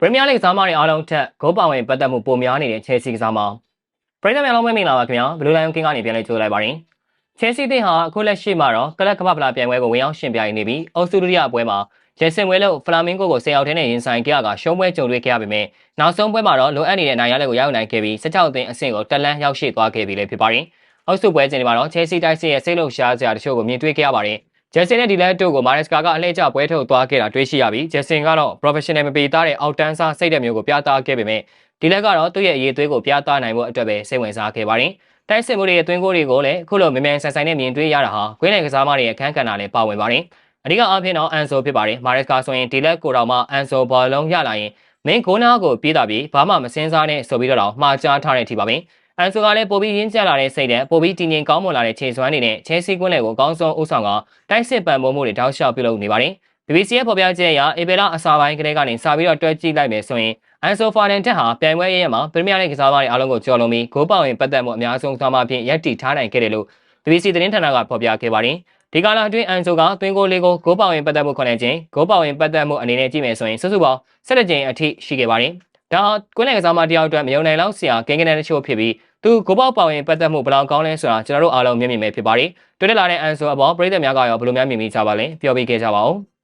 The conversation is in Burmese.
ပရီးမီးယားလိဂ်ကစားမတွေအားလုံးထက်ဂိုးပါဝင်ပတ်သက်မှုပိုများနေတဲ့ချယ်ဆီကစားမပရိသတ်များလုံးမင်္ဂလာပါခင်ဗျာဘလူးလိုင်းကင်းကနေပြန်လဲကြိုးလိုက်ပါရင်ချယ်ဆီအသင်းဟာအခုလက်ရှိမှာတော့ကလပ်ကမ္ဘာဖလားပြိုင်ပွဲကိုဝင်ရောက်ရှင်ပြိုင်နေပြီးအောက်စတြေးလျပွဲမှာဂျယ်ဆင်ဝဲလို့ဖလာမင်ဂိုကို10ယောက်ထဲနဲ့ရင်ဆိုင်ခဲ့ရကရှုံးပွဲကြုံတွေ့ခဲ့ရပေမဲ့နောက်ဆုံးပွဲမှာတော့လိုအပ်နေတဲ့နိုင်ရလက်ကိုရောက်နိုင်ခဲ့ပြီး16အသင်းအဆင့်ကိုတက်လန်းရောက်ရှိသွားခဲ့ပြီလည်းဖြစ်ပါတယ်အောက်စုပွဲစဉ်တွေမှာတော့ချယ်ဆီတိုက်စစ်ရဲ့စိတ်လုံရှားစရာတချို့ကိုမြင်တွေ့ခဲ့ရပါတယ် ဂျက်ဆင်နဲ့ဒီလက်တို့ကိုမာရက်စကာကအလှည့်ကျပွဲထုတ်သွားခဲ့တာတွေ့ရှိရပြီးဂျက်ဆင်ကတော့ professional မပေသားတဲ့အောက်တန်းစားစိတ်ဓာတ်မျိုးကိုပြသခဲ့ပေမဲ့ဒီလက်ကတော့သူ့ရဲ့အရေးသွေးကိုပြသနိုင်ဖို့အတွက်ပဲစိတ်ဝင်စားခဲ့ပါတယ်။တိုက်စစ်မှုတွေရဲ့အတွင်းကိုယ်တွေကိုလည်းခုလိုမြန်မြန်ဆန်ဆန်နဲ့မြင်တွေ့ရတာဟာခွေးနိုင်ကစားမတွေရဲ့အခန်းကဏ္ဍလည်းပါဝင်ပါတယ်။အဓိကအားဖြင့်တော့အန်ဆိုဖြစ်ပါတယ်။မာရက်စကာဆိုရင်ဒီလက်ကိုတော့မှအန်ဆိုဘောလုံးရလာရင်မင်းဂိုးနားကိုပြေးတာပြီးဘာမှမစင်းစားနဲ့ဆိုပြီးတော့မှားချထားတဲ့အထိပါပဲ။ အန်ဆိုကလည်းပိုပြီးရင်းကျက်လာတဲ့စိတ်နဲ့ပိုပြီးတည်ငြိမ်ကောင်းမွန်လာတဲ့ခြေစွမ်းတွေနဲ့ချဲစီကွင်းလယ်ကိုအကောင်းဆုံးဥဆောင်ကတိုက်စစ်ပံပိုးမှုတွေတောက်လျှောက်ပြုလုပ်နေပါတယ်။ BBC ရဲ့ဖော်ပြချက်အရအေဘယ်လာအစာပိုင်းကလေးကနေစပြီးတော့တွဲကြည့်လိုက်မယ်ဆိုရင်အန်ဆိုဖာနန်တက်ဟာပြိုင်ပွဲရဲရဲမှာပရီးမီးယားလိဂ်ကစားသမားတွေအားလုံးကိုကျော်လွန်ပြီးဂိုးပေါင်ဝင်ပတ်သက်မှုအများဆုံးသွားမှဖြင့်ရပ်တည်ထားနိုင်ခဲ့တယ်လို့ BBC သတင်းဌာနကဖော်ပြခဲ့ပါတယ်။ဒီကာလအတွင်းအန်ဆိုကသွင်းကိုလေးကိုဂိုးပေါင်ဝင်ပတ်သက်မှုခုနှစ်ကြိမ်ဂိုးပေါင်ဝင်ပတ်သက်မှုအနေနဲ့ကြည့်မယ်ဆိုရင်စုစုပေါင်း17ကြိမ်အထိရှိခဲ့ပါတယ်။ ဒါကွင်းလယ်ကစားမတယောက်အတွက်မယုံနိုင်လောက်စရာကင်းကနန်းတချို့ဖြစ်ပြီးသူဂိုးပေါက်ပေါင်ဝင်ပတ်သက်မှုဘယ်လောက်ကောင်းလဲဆိုတာကျွန်တော်တို့အားလုံးမျက်မြင်ပဲဖြစ်ပါတယ်။တွေ့တက်လာတဲ့အန်ဆိုအပေါ်ပြည်သက်များကရောဘယ်လိုများမြင်မိကြပါလဲပြောပြခဲ့ကြပါဦး။